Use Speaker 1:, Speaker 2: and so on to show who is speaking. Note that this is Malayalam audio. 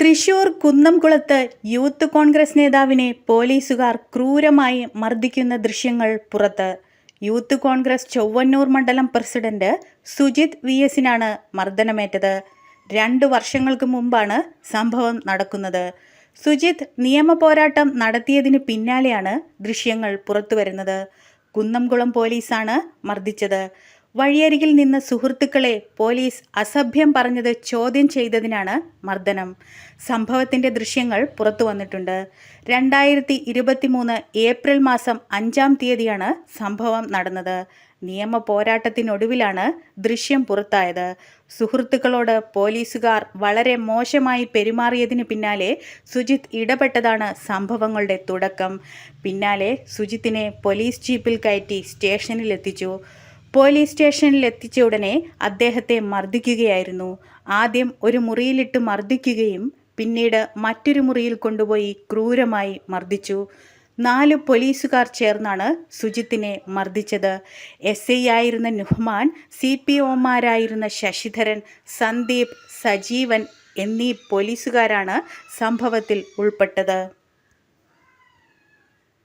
Speaker 1: തൃശൂർ കുന്നംകുളത്ത് യൂത്ത് കോൺഗ്രസ് നേതാവിനെ പോലീസുകാർ ക്രൂരമായി മർദ്ദിക്കുന്ന ദൃശ്യങ്ങൾ പുറത്ത്. യൂത്ത് കോൺഗ്രസ് ചൊവ്വന്നൂർ മണ്ഡലം പ്രസിഡന്റ് സുജിത് വി എസിനാണ് മർദ്ദനമേറ്റത്. രണ്ട് വർഷങ്ങൾക്ക് മുമ്പാണ് സംഭവം നടക്കുന്നത്. സുജിത് നിയമ പോരാട്ടം നടത്തിയതിന് പിന്നാലെയാണ് ദൃശ്യങ്ങൾ പുറത്തുവരുന്നത്. കുന്നംകുളം പോലീസാണ് മർദ്ദിച്ചത്. വഴിയരികിൽ നിന്ന സുഹൃത്തുക്കളെ പോലീസ് അസഭ്യം പറഞ്ഞത് ചോദ്യം ചെയ്തതിനാണ് മർദ്ദനം. സംഭവത്തിന്റെ ദൃശ്യങ്ങൾ പുറത്തു വന്നിട്ടുണ്ട്. രണ്ടായിരത്തി ഇരുപത്തിമൂന്ന് ഏപ്രിൽ മാസം അഞ്ചാം തീയതിയാണ് സംഭവം നടന്നത്. നിയമ പോരാട്ടത്തിനൊടുവിലാണ് ദൃശ്യം പുറത്തായത്. സുഹൃത്തുക്കളോട് പോലീസുകാർ വളരെ മോശമായി പെരുമാറിയതിന് പിന്നാലെ സുജിത് ഇടപെട്ടതാണ് സംഭവങ്ങളുടെ തുടക്കം. പിന്നാലെ സുജിത്തിനെ പോലീസ് ജീപ്പിൽ കയറ്റി സ്റ്റേഷനിൽ എത്തിച്ചു പോലീസ് സ്റ്റേഷനിൽ എത്തിച്ച ഉടനെ അദ്ദേഹത്തെ മർദ്ദിക്കുകയായിരുന്നു. ആദ്യം ഒരു മുറിയിലിട്ട് മർദ്ദിക്കുകയും പിന്നീട് മറ്റൊരു മുറിയിൽ കൊണ്ടുപോയി ക്രൂരമായി മർദ്ദിച്ചു. നാല് പോലീസുകാർ ചേർന്നാണ് സുജിത്തിനെ മർദ്ദിച്ചത്. എസ് ഐ ആയിരുന്ന നുഹ്മാൻ സി പി ഒമാരായിരുന്ന ശശിധരൻ സന്ദീപ് സജീവൻ എന്നീ പോലീസുകാരാണ് സംഭവത്തിൽ ഉൾപ്പെട്ടത്.